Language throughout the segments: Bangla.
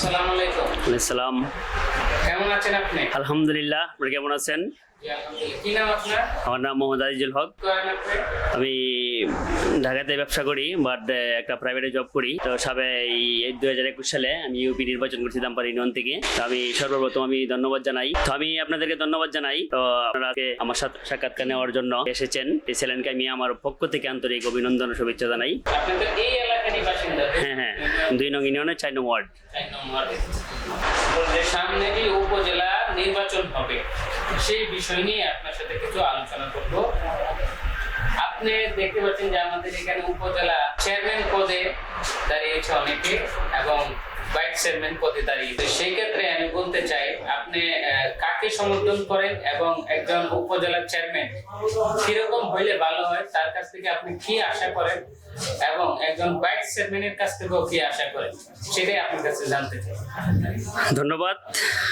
আসসালামু আলাইকুম। আসসালাম। কেমন আছেন আপনি? আলহামদুলিল্লাহ আপনি কেমন আছেন? আমার নাম মোহাম্মদ আজিজুল হক। আমি ঢাকাতে ব্যবসা করি বাট একটা প্রাইভেটে জব করি। তো সবে এই দুই হাজার একুশ সালে আমি ইউপি নির্বাচন করছি দামপার ইউনিয়ন থেকে। তো আমি সর্বপ্রথম আমি ধন্যবাদ জানাই। তো আমি আপনাদেরকে ধন্যবাদ জানাই। তো আপনারা আমার সাথে সাক্ষাৎকার নেওয়ার জন্য এসেছেন। এই চ্যানেলকে আমি আমার পক্ষ থেকে আন্তরিক অভিনন্দন ও শুভেচ্ছা জানাই। হ্যাঁ হ্যাঁ। দুই নং ইউনিয়নের চার নং ওয়ার্ড। সামনে উপজেলা নির্বাচন হবে। সেই বিষয় নিয়ে আপনার সাথে কিছু আলোচনা করব। আপনি দেখতে পাচ্ছেন যে আমাদের এখানে উপজেলা চেয়ারম্যান পদে দাঁড়িয়েছে অনেকে এবং ভাইস চেয়ারম্যান পদে দাঁড়িয়েছে। সেই ক্ষেত্রে আমি বলতে চাই, আপনি কাকে সমর্থন করেন এবং একজন উপজেলা চেয়ারম্যান কীরকম হইলে ভালো হয়? তার কাছ থেকে আপনি কি আশা করেন? এবং একজন ভাইস চেয়ারম্যানের কাছ থেকেও কি আশা করেন? সেটাই আপনার কাছে জানতে চাই। ধন্যবাদ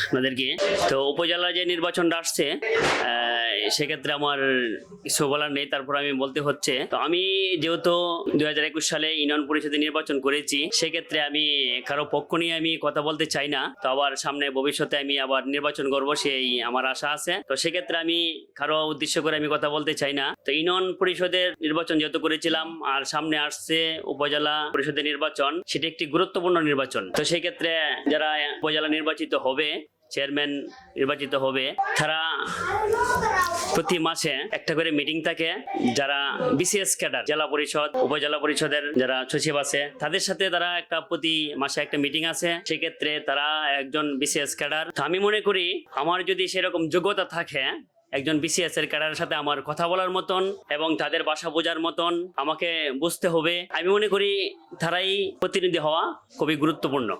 আপনাদেরকে। তো উপজেলা যে নির্বাচনটা আসছে সেক্ষেত্রে আমার কিছু বলার নেই, তারপর আমি বলতে হচ্ছে, তো আমি যেহেতু দুই হাজার একুশ সালে ইউনিয়ন পরিষদে নির্বাচন করেছি, সেক্ষেত্রে আমি কারও পক্ষ নিয়ে আমি কথা বলতে চাই না, তো আবার সামনে ভবিষ্যতে আমি আবার নির্বাচন করব সেই আমার আশা আছে। তো সেক্ষেত্রে আমি কারও উদ্দেশ্য করে আমি কথা বলতে চাই না। তো ইউনিয়ন পরিষদের নির্বাচন যেহেতু করেছিলাম, আর সামনে আসছে উপজেলা পরিষদের নির্বাচন, সেটি একটি গুরুত্বপূর্ণ নির্বাচন। তো সেক্ষেত্রে যারা উপজেলা নির্বাচিত হবে চেয়ারম্যান নির্বাচিত হবে। তারা প্রতি মাসে একটা করে মিটিং থাকে। যারা বিসিএস ক্যাডার, জেলা পরিষদ, উপজেলা পরিষদের যারা সচিব আছে, তাদের সাথে তারা একটা প্রতি মাসে একটা মিটিং আছে। সেক্ষেত্রে তারা একজন বিসিএস ক্যাডার। আমি মনে করি, আমার যদি সেরকম যোগ্যতা থাকে একজন বিসিএস এর ক্যাডারের সাথে আমার কথা বলার মতন এবং তাদের বাসা বোঝার মতন আমাকে বুঝতে হবে। আমি মনে করি তারাই প্রতিনিধি হওয়া খুবই গুরুত্বপূর্ণ।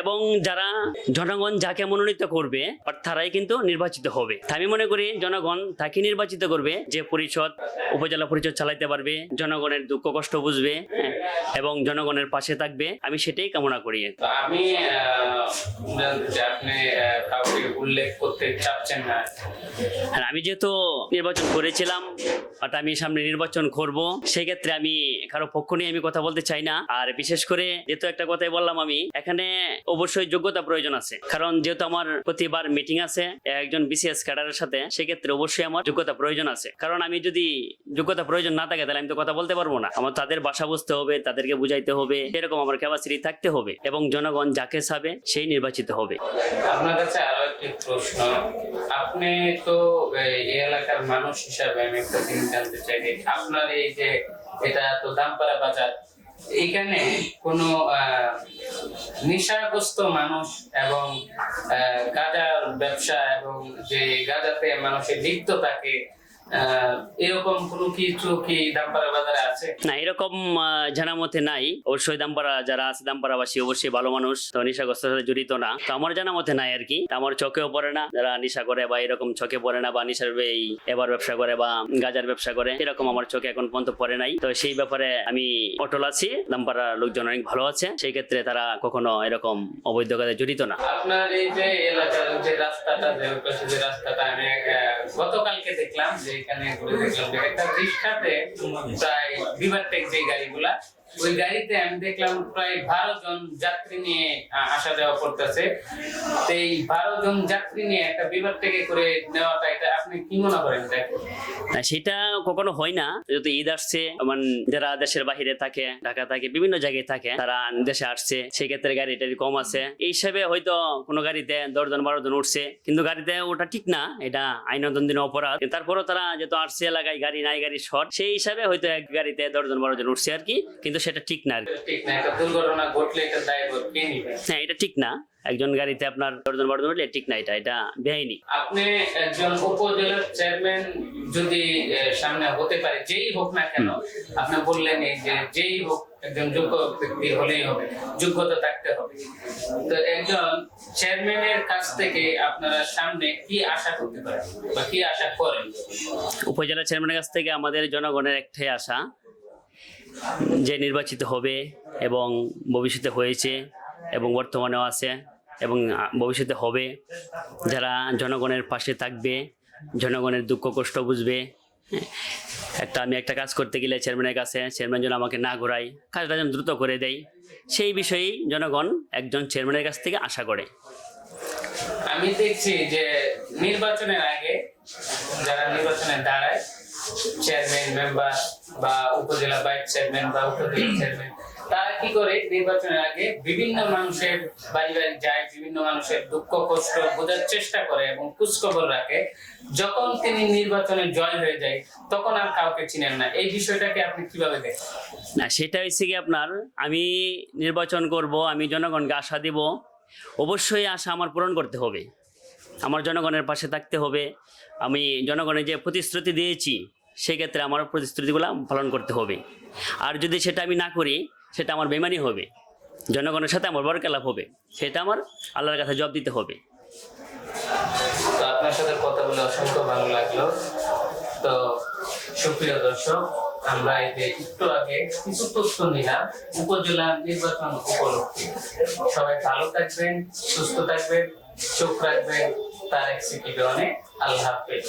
এবং যারা জনগণ যাকে মনোনীত করবে তারাই কিন্তু নির্বাচিত হবে। আমি মনে করি জনগণ তাকে নির্বাচিত করবে যে পরিষদ উপজেলা পরিষদ চালাইতে পারবে জনগণের দুঃখ কষ্ট বুঝবে হ্যাঁ, এবং জনগণের পাশে থাকবে। আমি সেটাই কামনা করি। আমি উল্লেখ করতে চাচ্ছেন আর আমি যেহেতু নির্বাচন করেছিলাম বাট আমি সামনে নির্বাচন করব সেই ক্ষেত্রে আমি কারও পক্ষ নিয়ে আমি কথা বলতে চাই না। আর বিশেষ করে যেহেতু একটা কথাই বললাম আমি, এখানে অবশ্যই যোগ্যতা প্রয়োজন আছে। কারণ যেহেতু আমার প্রতিবার মিটিং আছে একজন বিসিএস ক্যাডারের সাথে, সেক্ষেত্রে অবশ্যই আমার যোগ্যতা প্রয়োজন আছে। কারণ আমি যদি যোগ্যতা প্রয়োজন না থাকে, তাহলে আমি তো কথা বলতে পারব না। আমার তাদের বাসা বুঝতে হবে, তাদেরকে বুঝাইতে হবে এরকম আমার ক্যাপাসিটি থাকতে হবে এবং জনগণ যাকে চাবে, সেই নির্বাচিত হবে। আপনার কাছে আরও একটি প্রশ্ন। আপনি তো এই এলাকার মানুষ হিসাবে আমি একটা জিনিস জানতে চাই আপনার এই যে এটা তো দামপাড়া বাজার, এখানে কোনো নেশাগ্রস্ত মানুষ এবং গাঁজার ব্যবসা এবং যে গাঁজাতে মানুষের লিপ্ত থাকে এরকম কোনো কিছু কি দামপাড়া বাজারে আছে? না এরকম আহ, জানা মতে নাই। অবশ্যই দামপাড়া যারা আছে দামপাড়াবাসী অবশ্যই ভালো মানুষ। তো নেশাগ্রস্তের সাথে জড়িত না। তো আমার জানা মতে নাই আর কি। আমার চোখেও পড়ে না। যারা নেশা করে বা এরকম চোখে পড়ে না বা নেশার এই এবার ব্যবসা করে বা গাজার ব্যবসা করে এরকম আমার চোখে এখন পর্যন্ত পড়ে নাই। তো সেই ব্যাপারে আমি অটল আছি। দামপাড়ার লোকজন অনেক ভালো আছে। সেই ক্ষেত্রে তারা কখনো এরকম অবৈধ কাজে জড়িত না। আপনার এই যে এলাকার যে রাস্তাটা যে ওই পাশে যে রাস্তাটা আমি গতকালকে দেখলাম যে এখানে ঘুরে দেখলাম একটা রিক্সাতে প্রায় বিভারটেক যে গাড়িগুলা ওই গাড়িতে আমি দেখলাম প্রায় বারো জন যাত্রী নিয়ে আসা করতেছে। এই বারো জন যাত্রী নিয়ে একটা বিভারটেকে করে নেওয়াটা এটা আপনি কি মনে করেন সেটা কখনো হয় না। যেহেতু ঈদ আসছে মানে যারা দেশের বাহিরে থাকে, ঢাকা থাকে, বিভিন্ন জায়গায় থাকে, তারা দেশে আসছে, সেক্ষেত্রে গাড়ি টাড়ি কম আছে। এই হিসাবে হয়তো কোনো গাড়িতে দশজন বারো জন উঠছে, কিন্তু গাড়িতে ওটা ঠিক না, এটা আইনতন দিন অপরাধ তারপরও তারা যেহেতু আসছে এলাকায় গাড়ি নাই, গাড়ি শর্ট, সেই হিসাবে হয়তো এক গাড়িতে দশজন বারো জন উঠছে আর কি। কিন্তু সেটা ঠিক না হ্যাঁ এটা ঠিক না। একজন গাড়িতে আপনার দশজন বারো জন উঠলে ঠিক না এটা এটা বেআইনি। আপনি একজন উপজেলার চেয়ারম্যান যদি সামনে হতে পারে যেই হোক না কেন আপনি বললেন যে যেই হোক একজন যোগ্য ব্যক্তি হলেই হবে যোগ্যতা থাকতে হবে। তো একজন চেয়ারম্যানের কাছ থেকে আপনারা সামনে কি আশা করতে পারেন বা কি আশা করেন? উপজেলা চেয়ারম্যানের কাছ থেকে আমাদের জনগণের একটাই আশা যে নির্বাচিত হবে এবং ভবিষ্যতে হয়েছে এবং বর্তমানেও আছে এবং ভবিষ্যতে হবে, যারা জনগণের পাশে থাকবে, জনগণের দুঃখ, কষ্ট বুঝবে। একটা আমি একটা কাজ করতে গেলে চেয়ারম্যানের কাছে চেয়ারম্যান যেন আমাকে না ঘোরায়, কাজটা যেন দ্রুত করে দেয়, সেই বিষয়েই জনগণ একজন চেয়ারম্যানের কাছ থেকে আশা করে। আমি দেখছি যে নির্বাচনের আগে, যারা নির্বাচনে দাঁড়ায় চেয়ারম্যান মেম্বার বা উপজেলা ভাইস চেয়ারম্যান বা উপজেলা চেয়ারম্যান তারা কি করে নির্বাচনের আগে বিভিন্ন মানুষের বাড়ি বাড়ি যায় বিভিন্ন মানুষের দুঃখ কষ্ট বোঝার চেষ্টা করে এবং খোঁজখবর রাখে। যখন তিনি নির্বাচনে জয় হয়ে যায় তখন আর কাউকে চিনেন না। এই বিষয়টাকে আপনি কীভাবে দেখেন? না সেটা হচ্ছে কি আপনার আমি নির্বাচন করব আমি জনগণকে আশা দিব। অবশ্যই আশা আমার পূরণ করতে হবে। আমার জনগণের পাশে থাকতে হবে। আমি জনগণের যে প্রতিশ্রুতি দিয়েছি সেক্ষেত্রে আমার প্রতিশ্রুতিগুলো পালন করতে হবে। আর যদি সেটা আমি না করি, সেটা আমার বেমানি হবে, জনগণের সাথে আমার বরকেলাপ হবে, সেটা আমার আল্লাহর কাছে জব দিতে হবে। আপনার সাথে কথা বলে অসংখ্য ভালো লাগল। তো সুপ্রিয় দর্শক, আমরা যে একটু আগে কিছু তথ্য নিলাম, উপজেলা নির্বাচন উপলক্ষে। সবাই ভালো থাকবেন, সুস্থ থাকবেন, চোখ রাখবেন, তার এক সিটি আল্লাহ হাফেজ।